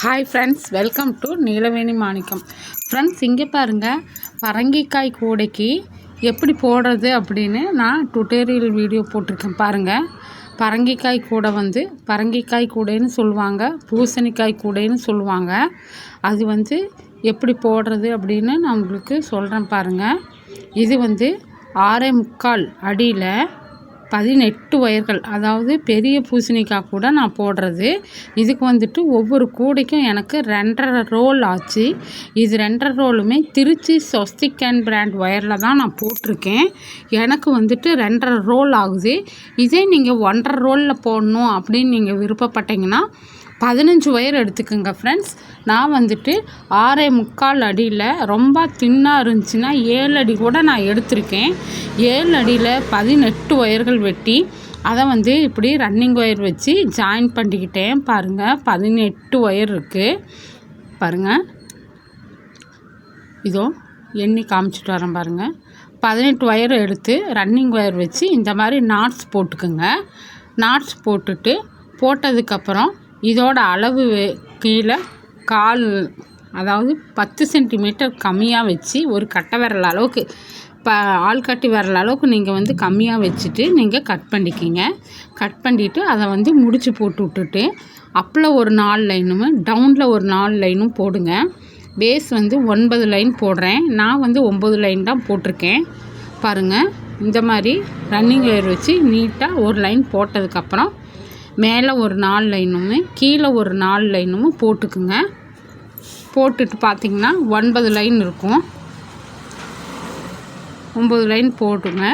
Hi friends welcome to Neelaveni Manickam friends இங்கே பாருங்கள் பரங்கிக்காய் கூடைக்கு எப்படி போடுறது அப்படின்னு நான் டுட்டோரியல் வீடியோ போட்டிருக்கேன். பாருங்கள் பரங்கிக்காய் கூடை வந்து பரங்கிக்காய் கூடைன்னு சொல்லுவாங்க பூசணிக்காய் கூடைன்னு சொல்லுவாங்க. அது வந்து எப்படி போடுறது அப்படின்னு நான் உங்களுக்கு சொல்கிறேன் பாருங்கள் இது வந்து ஆறே முக்கால் அடியில் பதினெட்டு ஒயர்கள் அதாவது பெரிய பூசணிக்காய் கூட நான் போடுறது. இதுக்கு வந்துட்டு ஒவ்வொரு கூடைக்கும் எனக்கு ரெண்டரை ரோல் ஆச்சு. இது ரெண்டரை ரோலுமே திருச்சி சொஸ்திக் அண்ட் பிராண்ட் ஒயரில் தான் நான் போட்டிருக்கேன். எனக்கு வந்துட்டு ரெண்டரை ரோல் ஆகுது. இதே நீங்கள் ஒன்றரை ரோலில் போடணும் அப்படின்னு நீங்கள் விருப்பப்பட்டீங்கன்னா பதினஞ்சு ஒயர் எடுத்துக்கோங்க ஃப்ரெண்ட்ஸ் நான் வந்துட்டு ஆறே முக்கால் அடியில் ரொம்ப தின்னாக இருந்துச்சுன்னா ஏழு அடி கூட நான் எடுத்திருக்கேன். ஏழு அடியில் பதினெட்டு ஒயர்கள் வெட்டி அதை வந்து இப்படி ரன்னிங் ஒயர் வச்சு ஜாயின் பண்ணிக்கிட்டேன். பாருங்கள் பதினெட்டு ஒயர் இருக்குது பாருங்கள் இதோ எண்ணி காமிச்சிட்டு வரேன் பாருங்கள் பதினெட்டு ஒயர் எடுத்து ரன்னிங் ஒயர் வச்சு இந்த மாதிரி நாட்ஸ் போட்டுக்குங்க. நாட்ஸ் போட்டுட்டு போட்டதுக்கப்புறம் இதோட அளவு கீழே கால் அதாவது பத்து சென்டிமீட்டர் கம்மியாக வச்சு ஒரு கட்டை விரல் அளவுக்கு இப்போ ஆள்காட்டி விரல் அளவுக்கு நீங்கள் வந்து கம்மியாக வச்சுட்டு நீங்கள் கட் பண்ணிக்கிங்க. கட் பண்ணிவிட்டு அதை வந்து முடிச்சு போட்டு விட்டுட்டு அப்பில் ஒரு நாலு லைனும் டவுனில் ஒரு நாலு லைனும் போடுங்க. பேஸ் வந்து ஒன்பது லைன் போடுறேன். நான் வந்து ஒம்பது லைன் தான் போட்டிருக்கேன். பாருங்கள் இந்த மாதிரி ரன்னிங் ஒயர் வச்சு நீட்டாக ஒரு லைன் போட்டதுக்கப்புறம் மேலே ஒரு நாலு லைனும் கீழே ஒரு நாலு லைனும் போட்டுக்குங்க. போட்டுட்டு பார்த்திங்கன்னா ஒன்பது லைன் இருக்கும். ஒம்பது லைன் போட்டுங்க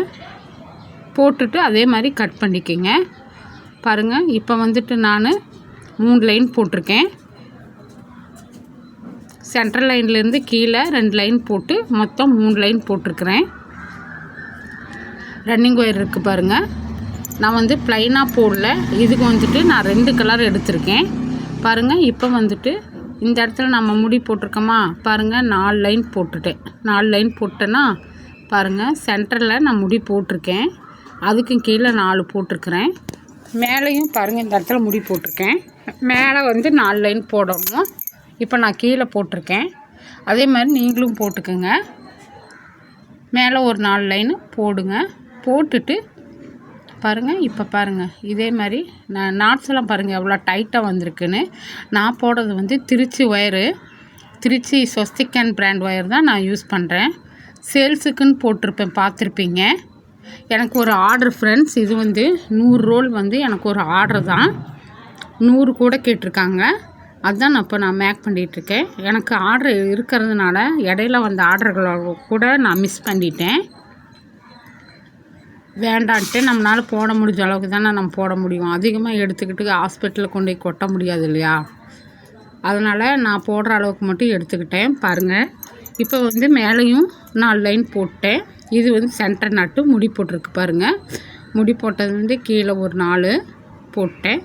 போட்டுட்டு அதே மாதிரி கட் பண்ணிக்கோங்க. பாருங்கள் இப்போ வந்துட்டு நான் மூணு லைன் போட்டிருக்கேன். சென்ட்ரல் லைன்லேருந்து கீழே ரெண்டு லைன் போட்டு மொத்தம் மூணு லைன் போட்டிருக்கிறேன். ரன்னிங் ஒயர் இருக்குது பாருங்கள் நான் வந்து ப்ளைனாக போடல. இதுக்கு வந்துட்டு நான் ரெண்டு கலர் எடுத்திருக்கேன். பாருங்கள் இப்போ வந்துட்டு இந்த இடத்துல நம்ம முடி போட்டிருக்கோமா? பாருங்கள் நாலு லைன் போட்டுட்டேன். நாலு லைன் போட்டேன்னா பாருங்கள் சென்டரில் நான் முடி போட்டிருக்கேன். அதுக்கும் கீழே நாலு போட்டிருக்கிறேன். மேலேயும் பாருங்கள் இந்த இடத்துல முடி போட்டிருக்கேன். மேலே வந்து நாலு லைன் போடணும். இப்போ நான் கீழே போட்டிருக்கேன். அதே மாதிரி நீங்களும் போட்டுக்கோங்க. மேலே ஒரு நாலு லைனு போடுங்க. போட்டுட்டு பாருங்கள் இப்போ பாருங்கள் இதே மாதிரி நான் நாட்ஸ் எல்லாம் பாருங்கள் எவ்வளோ டைட்டாக வந்திருக்குன்னு. நான் போடுறது வந்து Trichy wire Trichy Swastik and brand wire தான் நான் யூஸ் பண்ணுறேன் சேல்ஸுக்குன்னு போட்டிருப்பேன் பார்த்துருப்பீங்க. எனக்கு ஒரு ஆர்டர் ஃப்ரெண்ட்ஸ் இது வந்து நூறு ரோல் வந்து எனக்கு ஒரு ஆர்டர் தான். நூறு கூட கேட்டிருக்காங்க. அதுதான் நான் இப்போ நான் மேக் பண்ணிகிட்ருக்கேன் எனக்கு ஆர்டர் இருக்கிறதுனால இடையில வந்த ஆர்டர்களை கூட நான் மிஸ் பண்ணிட்டேன். வேண்டான்ட்டு நம்மளால் போட முடிஞ்ச அளவுக்கு தானே நம்ம போட முடியும். அதிகமாக எடுத்துக்கிட்டு ஹாஸ்பிட்டலில் கொண்டு போய் கொட்ட முடியாது இல்லையா? அதனால் நான் போடுற அளவுக்கு மட்டும் எடுத்துக்கிட்டேன். பாருங்கள் இப்போ வந்து மேலேயும் நாலு லைன் போட்டேன். இது வந்து சென்டர் நட்டு முடி போட்டிருக்கு பாருங்கள் முடி போட்டது வந்து கீழே ஒரு நாலு போட்டேன்.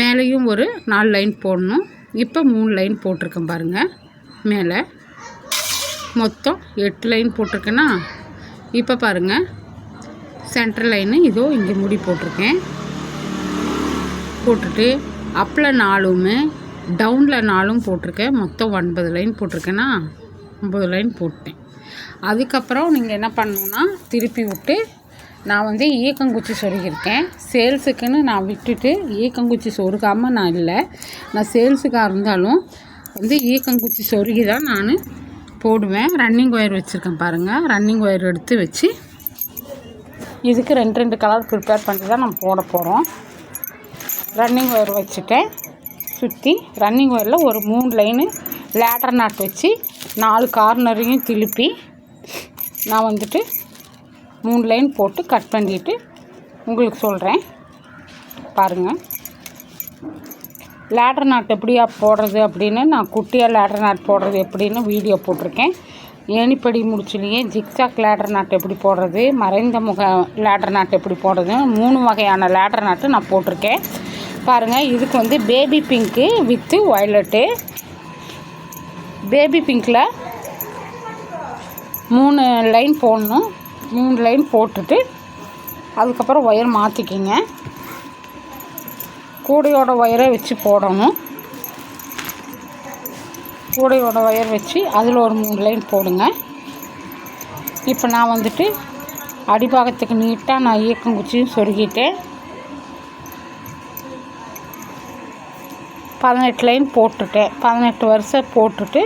மேலேயும் ஒரு நாலு லைன் போடணும். இப்போ மூணு லைன் போட்டிருக்கேன் பாருங்கள் மேலே. மொத்தம் எட்டு லைன் போட்டிருக்கேன்னா இப்போ பாருங்கள் சென்டர் லைனு இதோ இங்கே முடி போட்டிருக்கேன். போட்டுட்டு அப்பில் நாலுமே டவுனில் நாலும் போட்டிருக்கேன். மொத்தம் ஒன்பது லைன் போட்டிருக்கேன்னா ஒம்பது லைன் போட்டேன். அதுக்கப்புறம் நீங்கள் என்ன பண்ணணுன்னா திருப்பி விட்டு நான் வந்து ஈக்கங்குச்சி சொருகியிருக்கேன். சேல்ஸுக்குன்னு நான் விட்டுட்டு ஈக்கங்குச்சி சொருகாமல் நான் இல்லை. நான் சேல்ஸுக்காக இருந்தாலும் வந்து ஈக்கங்குச்சி சொருகி தான் நான் போடுவேன். ரன்னிங் ஒயர் வச்சுருக்கேன் பாருங்கள் ரன்னிங் ஒயர் எடுத்து வச்சு இதுக்கு ரெண்டு ரெண்டு கலர் ப்ரிப்பேர் பண்ணி தான் நம்ம போட போகிறோம் ரன்னிங் ஒயர் வச்சுட்டேன். சுற்றி ரன்னிங் ஒயரில் ஒரு மூணு லைனு லேடர் நாட் வச்சு நாலு கார்னரையும் திருப்பி நான் வந்துட்டு மூணு லைன் போட்டு கட் பண்ணிவிட்டு உங்களுக்கு சொல்கிறேன் பாருங்கள் லேடர் நாட் எப்படியா போடுறது அப்படின்னு நான் குட்டியாக லேடர் நாட் போடுறது எப்படின்னு வீடியோ போட்டிருக்கேன். ஏணிப்படி முடிச்சுலேயே ஜிக்ஸாக் லேடர் நாட்டு எப்படி போடுறது மறைந்த முக லேடர் நாட்டு எப்படி போடுறது மூணு வகையான லேடர் நாட்டு நான் போட்டிருக்கேன். பாருங்கள் இதுக்கு வந்து baby pink with violet baby பிங்க்கில் மூணு லைன் போடணும். மூணு லைன் போட்டுட்டு அதுக்கப்புறம் ஒயர் மாற்றிக்கிங்க கூடையோட ஒயரை வச்சு போடணும். கூடையோட ஒயர் வச்சு அதில் ஒரு மூணு லைன் போடுங்க. இப்போ நான் வந்துட்டு அடிபாகத்துக்கு நீட்டாக நான் இயக்கம் குச்சியும் சொருகிட்டேன். பதினெட்டு லைன் போட்டுட்டேன். பதினெட்டு வருஷம் போட்டுட்டு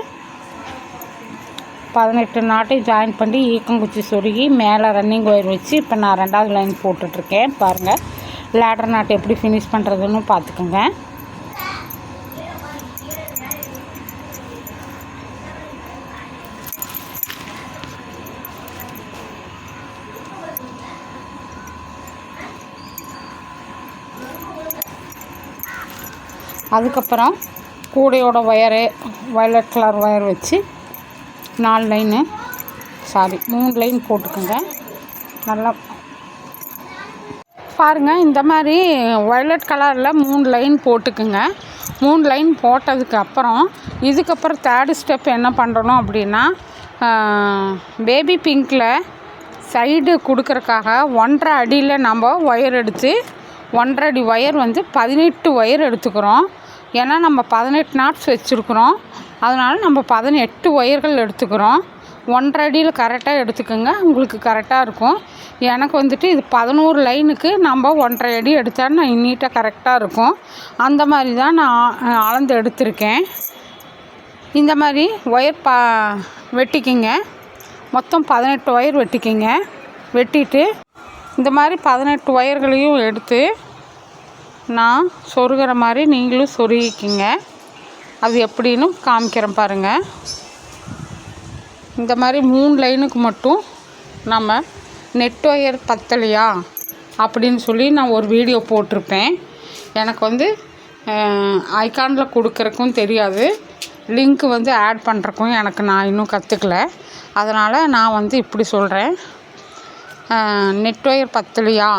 பதினெட்டு நாட்டையும் ஜாயின் பண்ணி ஈக்கங்குச்சி சொருகி மேலே ரன்னிங் ஒயர் வச்சு இப்போ நான் ரெண்டாவது லைன் போட்டுட்ருக்கேன். பாருங்கள் லேடர் நாட்டு எப்படி ஃபினிஷ் பண்ணுறதுன்னு பார்த்துக்குங்க. அதுக்கப்புறம் கூடையோட ஒயரு வயலட் கலர் ஒயர் வச்சு நாலு லைனு சாரி மூணு லைன் போட்டுக்கோங்க. நல்லா பாருங்கள் இந்த மாதிரி வயலட் கலரில் மூணு லைன் போட்டுக்குங்க. மூணு லைன் போட்டதுக்கு அப்புறம் இதுக்கப்புறம் தேர்டு ஸ்டெப் என்ன பண்ணுறணும் அப்படின்னா பேபி பிங்க்கில் சைடு கொடுக்குறக்காக ஒன்றரை அடியில் நம்ம ஒயர் எடுத்து ஒன்றரை அடி ஒயர் வந்து பதினெட்டு ஒயர் எடுத்துக்கிறோம். ஏன்னா நம்ம பதினெட்டு நாட்ஸ் வச்சுருக்குறோம். அதனால் நம்ம பதினெட்டு ஒயர்கள் எடுத்துக்கிறோம். ஒன்றரை அடியில் கரெக்டாக எடுத்துக்கோங்க. உங்களுக்கு கரெக்டாக இருக்கும். எனக்கு வந்துட்டு இது பதினோரு லைனுக்கு நம்ம ஒன்றரை அடி எடுத்தால் நான் நீட்டாக கரெக்டாக இருக்கும். அந்த மாதிரி தான் நான் அளந்து எடுத்திருக்கேன். இந்த மாதிரி ஒயர் பா வெட்டிக்கிங்க. மொத்தம் பதினெட்டு ஒயர் வெட்டிக்கிங்க. வெட்டிட்டு இந்த மாதிரி பதினெட்டு ஒயர்களையும் எடுத்து நான் சொருகிற மாதிரி நீங்களும் சொருகிக்கிங்க. அது எப்படின்னு காமிக்கிறேன் பாருங்கள் இந்த மாதிரி மூணு லைனுக்கு மட்டும் நம்ம நெட் ஒயர் பத்தலையா அப்படின்னு சொல்லி நான் ஒரு வீடியோ போட்டிருப்பேன். எனக்கு வந்து ஐகானில் கொடுக்குறக்கும் தெரியாது. லிங்க் வந்து ஆட் பண்ணுறக்கும் எனக்கு நான் இன்னும் கற்றுக்கல அதனால் நான் வந்து இப்படி சொல்கிறேன் நெட் ஒயர் பத்தலையா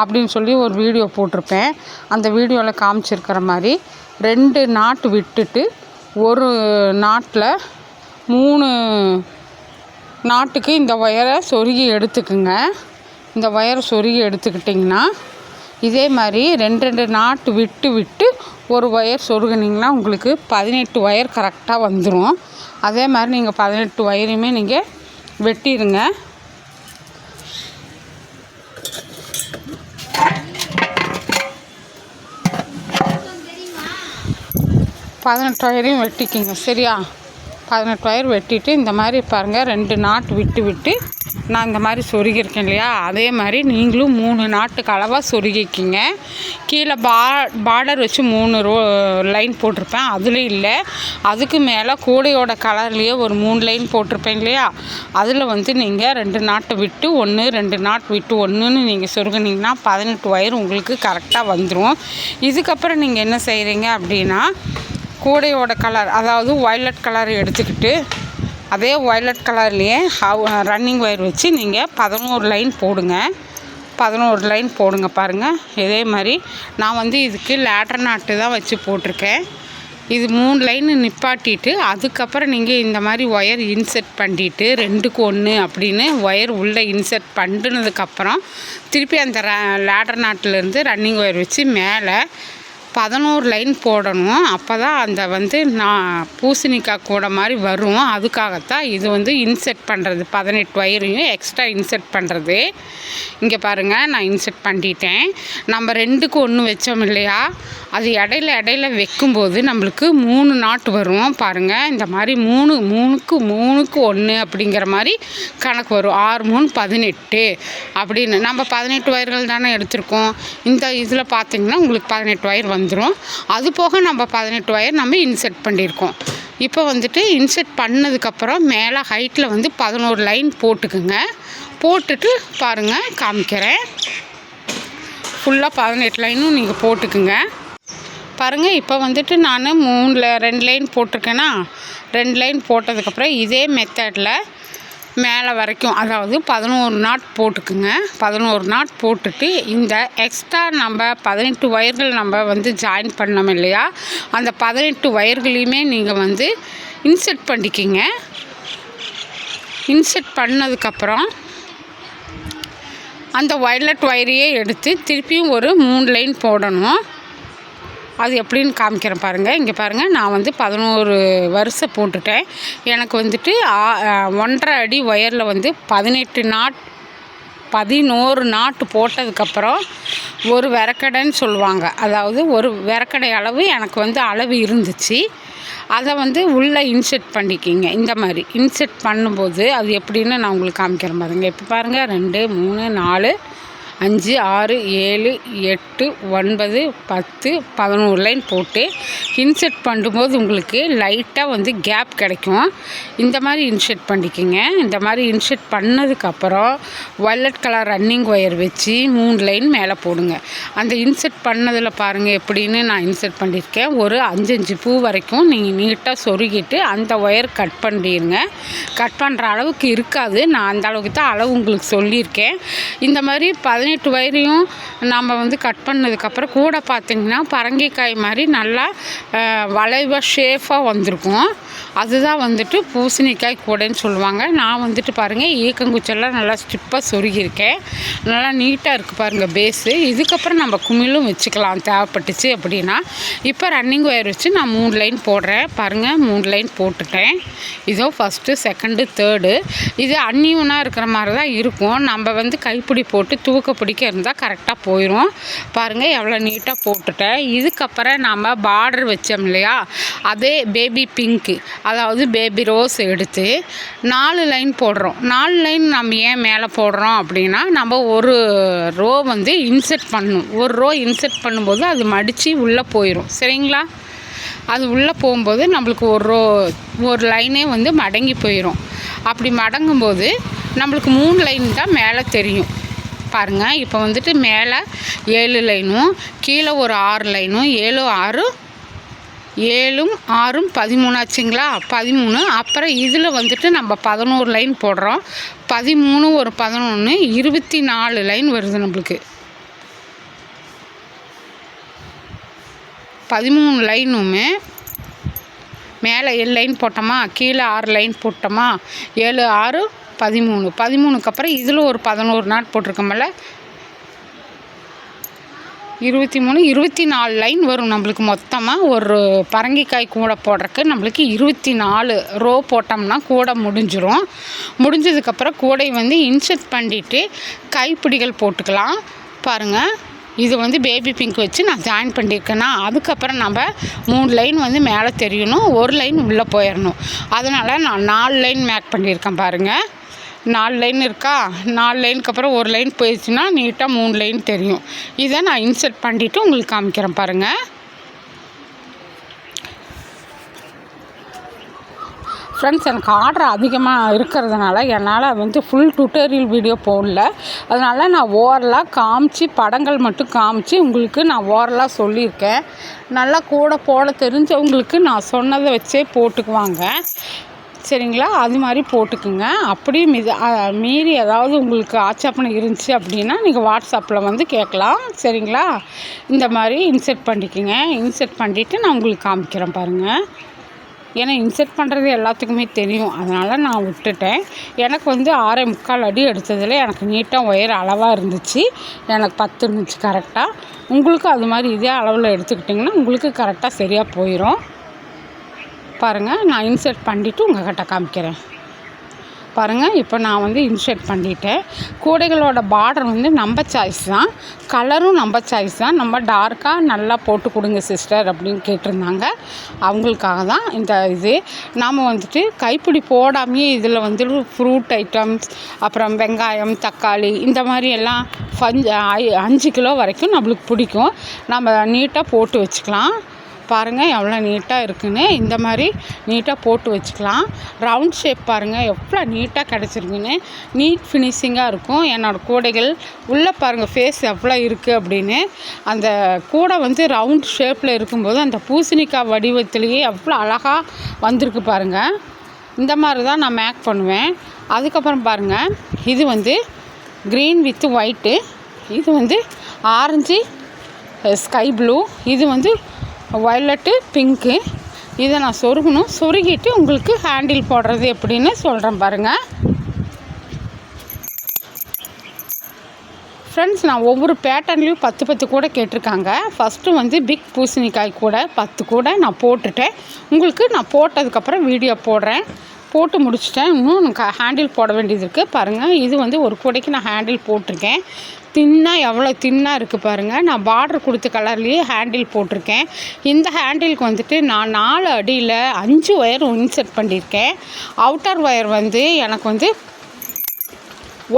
அப்படின்னு சொல்லி ஒரு வீடியோ போட்டிருப்பேன். அந்த வீடியோவில் காமிச்சிருக்கிற மாதிரி ரெண்டு நாட்டு விட்டுட்டு ஒரு நாட்டில் மூணு நாட்டுக்கு இந்த ஒயரை சொருகி எடுத்துக்குங்க. இந்த ஒயரை சொருகி எடுத்துக்கிட்டிங்கன்னா இதே மாதிரி ரெண்டு ரெண்டு நாட்டு விட்டு விட்டு ஒரு ஒயர் சொருகுனிங்கன்னா உங்களுக்கு பதினெட்டு ஒயர் கரெக்டாக வந்துடும் அதே மாதிரி நீங்கள் பதினெட்டு ஒயரையுமே நீங்கள் வெட்டிடுங்க பதினெட்டு ஒயரையும் வெட்டிக்கிங்க சரியா? பதினெட்டு ஒயர் வெட்டிட்டு இந்த மாதிரி பாருங்கள் ரெண்டு நாட்டு விட்டு விட்டு நான் இந்த மாதிரி சொருகியிருக்கேன் இல்லையா? அதே மாதிரி நீங்களும் மூணு நாட்டுக்கு அளவாக சொருகிக்கிங்க. கீழே பா பார்டர் வச்சு மூணு ரோ லைன் போட்டிருப்பேன். அதில் இல்லை. அதுக்கு மேலே கூடையோட கலர்லேயே ஒரு மூணு லைன் போட்டிருப்பேன் இல்லையா? அதில் வந்து நீங்கள் ரெண்டு நாட்டை விட்டு ஒன்று ரெண்டு நாட்டு விட்டு ஒன்றுன்னு நீங்கள் சொருகுனீங்கன்னா பதினெட்டு ஒயர் உங்களுக்கு கரெக்டாக வந்துடும் இதுக்கப்புறம் நீங்கள் என்ன செய்கிறீங்க அப்படின்னா கூடையோட கலர் அதாவது ஒய்லட் கலர் எடுத்துக்கிட்டு அதே ஒய்லட் கலர்லேயே ஹவ் ரன்னிங் ஒயர் வச்சு நீங்கள் பதினோரு லைன் போடுங்க. பதினோரு லைன் போடுங்க பாருங்கள் இதே மாதிரி நான் வந்து இதுக்கு லேட்ரு நாட்டு தான் வச்சு போட்டிருக்கேன். இது மூணு லைன் நிப்பாட்டிட்டு அதுக்கப்புறம் நீங்கள் இந்த மாதிரி ஒயர் இன்செர்ட் பண்ணிட்டு ரெண்டுக்கு ஒன்று அப்படின்னு ஒயர் உள்ளே இன்செர்ட் பண்ணினதுக்கப்புறம் திருப்பி அந்த லேடர் நாட்டிலேருந்து ரன்னிங் ஒயர் வச்சு மேலே பதினோரு லைன் போடணும். அப்போ தான் அந்த வந்து நான் பூசணிக்காய் கூட மாதிரி வரும். அதுக்காகத்தான் இது வந்து இன்செர்ட் பண்ணுறது பதினெட்டு ஒயரையும் எக்ஸ்ட்ரா இன்செர்ட் பண்ணுறது இங்கே பாருங்கள் நான் இன்செர்ட் பண்ணிட்டேன். நம்ம ரெண்டுக்கு ஒன்று வச்சோம் இல்லையா? அது இடையில இடையில வைக்கும்போது நம்மளுக்கு மூணு நாட்டு வரும். பாருங்கள் இந்த மாதிரி மூணு மூணுக்கு மூணுக்கு ஒன்று அப்படிங்கிற மாதிரி கணக்கு வரும். ஆறு மூணு பதினெட்டு அப்படின்னு. நம்ம பதினெட்டு வயர்கள் தானே எடுத்திருக்கோம். இந்த இதில் பார்த்திங்கன்னா உங்களுக்கு பதினெட்டு வயர் வந்துடும் அது போக நம்ம பதினெட்டு ஒயர் நம்ம இன்செர்ட் பண்ணியிருக்கோம் இப்போ வந்துட்டு இன்செர்ட் பண்ணதுக்கப்புறம் மேலே ஹைட்டில் வந்து பதினோரு லைன் போட்டுக்குங்க. போட்டுட்டு பாருங்கள் காமிக்கிறேன். ஃபுல்லாக பதினெட்டு லைனும் நீங்கள் போட்டுக்குங்க. பாருங்கள் இப்போ வந்துட்டு நான் மூணில் ரெண்டு லைன் போட்டிருக்கேன்னா ரெண்டு லைன் போட்டதுக்கப்புறம் இதே மெத்தடில் மேலே வரைக்கும் அதாவது பதினோரு நாட் போட்டுக்குங்க. பதினோரு நாட் போட்டுட்டு இந்த எக்ஸ்ட்ரா நம்ம பதினெட்டு ஒயர்கள் நம்ம வந்து ஜாயின் பண்ணோம் இல்லையா? அந்த பதினெட்டு ஒயர்களையுமே நீங்கள் வந்து இன்செர்ட் பண்ணிக்கிங்க. இன்செர்ட் பண்ணதுக்கப்புறம் அந்த ஒயலட் ஒயரையே எடுத்து திருப்பியும் ஒரு மூணு லைன் போடணும். அது எப்படின்னு காமிக்கிறேன் பாருங்கள் இங்கே பாருங்கள் நான் வந்து பதினோரு வருஷம் போட்டுட்டேன் எனக்கு வந்துட்டு ஒன்றரை அடி ஒயரில் வந்து பதினெட்டு நாட் பதினோரு நாட்டு போட்டதுக்கப்புறம் ஒரு விறக்கடைன்னு சொல்லுவாங்க. அதாவது ஒரு விறக்கடை அளவு எனக்கு வந்து அளவு இருந்துச்சு. அதை வந்து உள்ளே இன்செர்ட் பண்ணிக்கிங்க. இந்த மாதிரி இன்செர்ட் பண்ணும்போது அது எப்படின்னு நான் உங்களுக்கு காமிக்கிறேன் பாருங்கள் இப்போ பாருங்கள் ரெண்டு மூணு நாலு அஞ்சு ஆறு ஏழு எட்டு ஒன்பது பத்து பதினோரு லைன் போட்டு இன்செர்ட் பண்ணும்போது உங்களுக்கு லைட்டாக வந்து கேப் கிடைக்கும். இந்த மாதிரி இன்செர்ட் பண்ணிக்கோங்க. இந்த மாதிரி இன்செர்ட் பண்ணதுக்கப்புறம் வயலட் கலர் ரன்னிங் ஒயர் வச்சு மூணு லைன் மேலே போடுங்க. அந்த இன்செர்ட் பண்ணதில் பாருங்கள் எப்படின்னு நான் இன்செர்ட் பண்ணியிருக்கேன். ஒரு அஞ்சஞ்சு பூ வரைக்கும் நீங்கள் நீட்டாக சொருகிட்டு அந்த ஒயர் கட் பண்ணிடுங்க. கட் பண்ணுற அளவுக்கு இருக்காது. நான் அந்த அளவுக்கு தான் அளவு உங்களுக்கு சொல்லியிருக்கேன். இந்த மாதிரி பதினஞ்சு பதினெட்டு வயரையும் நம்ம வந்து கட் பண்ணதுக்கப்புறம் கூட பார்த்திங்கன்னா பரங்கிக்காய் மாதிரி நல்லா வளைவாக ஷேஃபாக வந்திருக்கும். அதுதான் வந்துட்டு பூசணிக்காய் கூடைன்னு சொல்லுவாங்க. நான் வந்துட்டு பாருங்கள் ஈக்கங்குச்செல்லாம் நல்லா ஸ்டிப்பாக சொருகியிருக்கேன். நல்லா நீட்டாக இருக்குது பாருங்கள் பேஸு இதுக்கப்புறம் நம்ம குமிழும் வச்சுக்கலாம் தேவைப்பட்டுச்சு அப்படின்னா. இப்போ ரன்னிங் ஒயர் வச்சு நான் மூணு லைன் போடுறேன். பாருங்கள் மூணு லைன் போட்டுட்டேன். இதோ ஃபஸ்ட்டு செகண்டு தேர்டு இது அன்னியூனாக இருக்கிற மாதிரி தான் இருக்கும். நம்ம வந்து கைப்பிடி போட்டு தூக்க பிடிக்க இருந்தால் கரெக்டாக போயிடும் பாருங்கள் எவ்வளோ நீட்டாக போட்டுட்டேன். இதுக்கப்புறம் நாம் பார்டர் வச்சோம் இல்லையா? அதே பேபி பிங்க்கு அதாவது பேபி ரோஸ் எடுத்து நாலு லைன் போடுறோம். நாலு லைன் நம்ம ஏன் மேலே போடுறோம் அப்படின்னா நம்ம ஒரு ரோ வந்து இன்செர்ட் பண்ணணும். ஒரு ரோ இன்செர்ட் பண்ணும்போது அது மடித்து உள்ளே போயிடும் சரிங்களா? அது உள்ளே போகும்போது நம்மளுக்கு ஒரு ரோ ஒரு லைனே வந்து மடங்கி போயிடும் அப்படி மடங்கும்போது நம்மளுக்கு மூணு லைன் தான் மேலே தெரியும். பாருங்கள் இப்போ வந்துட்டு மேலே ஏழு லைனும் கீழே ஒரு ஆறு லைனும் ஏழு ஆறு ஏழும் ஆறும் பதிமூணாச்சுங்களா பதிமூணு. அப்புறம் இதில் வந்துட்டு நம்ம பதினோரு லைன் போடுறோம். பதிமூணு ஒரு பதினொன்று இருபத்தி நாலு லைன் வருது நம்மளுக்கு. பதிமூணு லைனுமே மேலே ஏழு லைன் போட்டோமா? கீழே ஆறு லைன் போட்டோமா? ஏழு ஆறு பதிமூணு. பதிமூணுக்கு அப்புறம் இதில் ஒரு பதினோரு நாட் போட்டிருக்கோம்ல. இருபத்தி மூணு இருபத்தி நாலு லைன் வரும் நம்மளுக்கு மொத்தமாக ஒரு பரங்கிக்காய் கூடை போடுறக்கு நம்மளுக்கு இருபத்தி நாலு ரோ போட்டோம்னா கூடை முடிஞ்சிடும் முடிஞ்சதுக்கப்புறம் கூடை வந்து இன்செர்ட் பண்ணிவிட்டு கைப்பிடிகள் போட்டுக்கலாம். பாருங்கள் இது வந்து பேபி பிங்க் வச்சு நான் ஜாயின் பண்ணியிருக்கேன்னா அதுக்கப்புறம் நம்ம மூணு லைன் வந்து மேலே தெரியணும். ஒரு லைன் உள்ளே போயிடணும். அதனால் நான் நாலு லைன் மேக் பண்ணியிருக்கேன் பாருங்கள் நாலு லைன் இருக்கா? நாலு லைனுக்கு அப்புறம் ஒரு லைன் போயிடுச்சுன்னா நீட்டாக மூணு லைன் தெரியும். இதை நான் இன்சர்ட் பண்ணிவிட்டு உங்களுக்கு காமிக்கிறேன் பாருங்கள் ஃப்ரெண்ட்ஸ் எனக்கு ஆர்டர் அதிகமாக இருக்கிறதுனால என்னால் வந்து ஃபுல் டுட்டோரியல் வீடியோ போடல. அதனால் நான் ஓரலாக காமிச்சு படங்கள் மட்டும் காமிச்சு உங்களுக்கு நான் ஓரலாக சொல்லியிருக்கேன். நல்லா கூட போட தெரிஞ்சவங்களுக்கு நான் சொன்னதை வச்சே போட்டுக்குவாங்க. சரிங்களா? அது மாதிரி போட்டுக்குங்க. அப்படியும் இது மீறி ஏதாவது உங்களுக்கு ஆட்சேபனை இருந்துச்சு அப்படின்னா நீங்கள் வாட்ஸ்அப்பில் வந்து கேட்கலாம். சரிங்களா? இந்த மாதிரி இன்செர்ட் பண்ணிக்கோங்க. இன்செர்ட் பண்ணிவிட்டு நான் உங்களுக்கு காமிக்கிறேன் பாருங்கள் ஏன்னா இன்செர்ட் பண்ணுறது எல்லாத்துக்குமே தெரியும். அதனால் நான் விட்டுட்டேன். எனக்கு வந்து ஆறே முக்கால் அடி எடுத்ததில் எனக்கு நீட்டாக ஒயர் அளவாக இருந்துச்சு. எனக்கு பத்து இருந்துச்சு கரெக்டாக உங்களுக்கு அது மாதிரி இதே அளவில் எடுத்துக்கிட்டிங்கன்னா உங்களுக்கு கரெக்டாக சரியாக போயிடும் பாருங்கள் நான் இன்சர்ட் பண்ணிவிட்டு உங்கள்கிட்ட காமிக்கிறேன். பாருங்கள் இப்போ நான் வந்து இன்சர்ட் பண்ணிட்டேன். கூடைகளோட பார்டர் வந்து நம்ம சாய்ஸ் தான். கலரும் நம்ம சாய்ஸ் தான். நம்ம டார்க்காக நல்லா போட்டு கொடுங்க சிஸ்டர் அப்படின்னு கேட்டிருந்தாங்க. அவங்களுக்காக தான் இந்த இது. நாம் வந்துட்டு கைப்பிடி போடாமையே இதில் வந்து ஃப்ரூட் ஐட்டம்ஸ் அப்புறம் வெங்காயம் தக்காளி இந்த மாதிரி எல்லாம் ஃபஞ்சு அஞ்சு கிலோ வரைக்கும் நம்மளுக்கு பிடிக்கும். நம்ம நீட்டாக போட்டு வச்சுக்கலாம். பாருங்கள் எவ்வளோ நீட்டாக இருக்குன்னு. இந்த மாதிரி நீட்டாக போட்டு வச்சுக்கலாம். ரவுண்ட் ஷேப் பாருங்கள் எவ்வளோ நீட்டாக கிடச்சிருக்குன்னு. நீட் ஃபினிஷிங்காக இருக்கும். என்னோடய கூடைகள் உள்ளே பாருங்கள் ஃபேஸ் எவ்வளோ இருக்குது அப்படின்னு. அந்த கூடை வந்து ரவுண்ட் ஷேப்பில் இருக்கும்போது அந்த பூசணிக்காய் வடிவத்திலேயே எவ்வளோ அழகாக வந்திருக்கு பாருங்கள் இந்த மாதிரி தான் நான் மேக் பண்ணுவேன். அதுக்கப்புறம் பாருங்கள் இது வந்து க்ரீன் வித் ஒயிட்டு இது வந்து ஆரஞ்சு ஸ்கை ப்ளூ இது வந்து வயலட்டு பிங்க்கு. இதை நான் சொருகணும். சொருகிட்டு உங்களுக்கு ஹேண்டில் போடுறது எப்படின்னு சொல்கிறேன் பாருங்கள் ஃப்ரெண்ட்ஸ் நான் ஒவ்வொரு பேட்டர்ன்லேயும் பத்து பத்து கூட கேட்டிருக்காங்க. ஃபஸ்ட்டு வந்து பிக் பூசணிக்காய் கூட பத்து கூட நான் போட்டுட்டேன். உங்களுக்கு நான் போட்டதுக்கப்புறம் வீடியோ போடுறேன். போட்டு முடிச்சிட்டேன். இன்னும் எனக்கு ஹேண்டில் போட வேண்டியது இருக்குது பாருங்கள் இது வந்து ஒரு கூடைக்கு நான் ஹேண்டில் போட்டிருக்கேன். தின்னாக எவ்வளோ தின்னாக இருக்குது பாருங்கள் நான் பார்டர் கொடுத்த கலர்லேயே ஹேண்டில் போட்டிருக்கேன். இந்த ஹேண்டிலுக்கு வந்துட்டு நான் நாலு அடியில் அஞ்சு ஒயர் இன்செர்ட் பண்ணியிருக்கேன். அவுட்டர் ஒயர் வந்து எனக்கு வந்து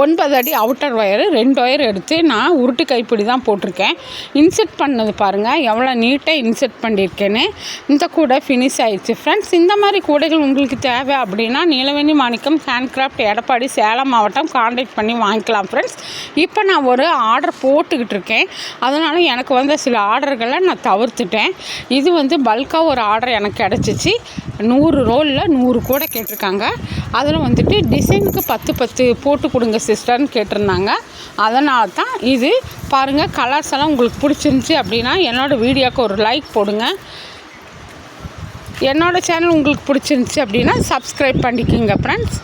ஒன்பது அடி அவுட்டர் ஒயரு ரெண்டு ஒயர் எடுத்து நான் உருட்டு கைப்பிடி தான் போட்டிருக்கேன். இன்செர்ட் பண்ணது பாருங்கள் எவ்வளோ நீட்டாக இன்செர்ட் பண்ணியிருக்கேன்னு. இந்த கூடை ஃபினிஷ் ஆயிடுச்சு. ஃப்ரெண்ட்ஸ் இந்த மாதிரி கூடைகள் உங்களுக்கு தேவை அப்படின்னா நீலவேணி மாணிக்கம் ஹேண்ட்கிராஃப்ட் எடப்பாடி சேலம் மாவட்டம் காண்டாக்ட் பண்ணி வாங்கிக்கலாம் ஃப்ரெண்ட்ஸ் இப்போ நான் ஒரு ஆர்டர் போட்டுக்கிட்டு இருக்கேன். அதனால் எனக்கு வந்த சில ஆர்டர்களை நான் தவிர்த்துட்டேன். இது வந்து பல்காக ஒரு ஆர்டர் எனக்கு கிடச்சிச்சு. நூறு ரோலில் நூறு கூட கேட்டிருக்காங்க. அதில் வந்துட்டு டிசைனுக்கு பத்து பத்து போட்டு கொடுங்க சிஸ்டர்னு கேட்டிருந்தாங்க. அதனால தான் இது பாருங்கள் கலர்ஸ் எல்லாம் உங்களுக்கு பிடிச்சிருந்துச்சி அப்படின்னா என்னோடய வீடியோவுக்கு ஒரு லைக் போடுங்க. என்னோடய சேனல் உங்களுக்கு பிடிச்சிருந்துச்சி அப்படின்னா சப்ஸ்கிரைப் பண்ணிக்கோங்க ஃப்ரெண்ட்ஸ்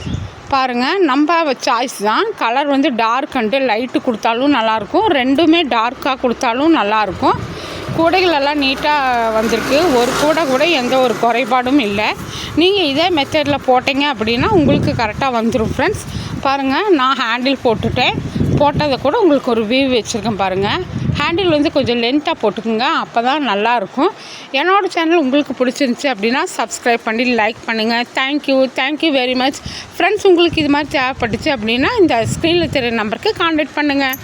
பாருங்கள் நம்ம சாய்ஸ் தான். கலர் வந்து டார்க் அண்டு லைட்டு கொடுத்தாலும் நல்லாயிருக்கும் ரெண்டுமே டார்க்காக கொடுத்தாலும் நல்லாயிருக்கும் கூடைகள் எல்லாம் நீட்டாக வந்திருக்கு. ஒரு கூடை கூட எந்த ஒரு குறைபாடும் இல்லை. நீங்கள் இதே மெத்தடில் போட்டிங்க அப்படின்னா உங்களுக்கு கரெக்டாக வந்துடும் ஃப்ரெண்ட்ஸ் பாருங்கள் நான் ஹேண்டில் போட்டுட்டேன். போட்டதை கூட உங்களுக்கு ஒரு வியூ வச்சுருக்கேன் பாருங்கள் ஹேண்டில் வந்து கொஞ்சம் லென்த்தாக போட்டுக்கோங்க அப்போ தான் நல்லாயிருக்கும் என்னோடய சேனல் உங்களுக்கு பிடிச்சிருந்துச்சி அப்படின்னா சப்ஸ்கிரைப் பண்ணி லைக் பண்ணுங்கள் thank you thank you very much friends உங்களுக்கு இது மாதிரி தேவைப்பட்டுச்சு அப்படின்னா இந்த ஸ்க்ரீனில் தெரிய நம்பருக்கு காண்டாக்ட் பண்ணுங்கள்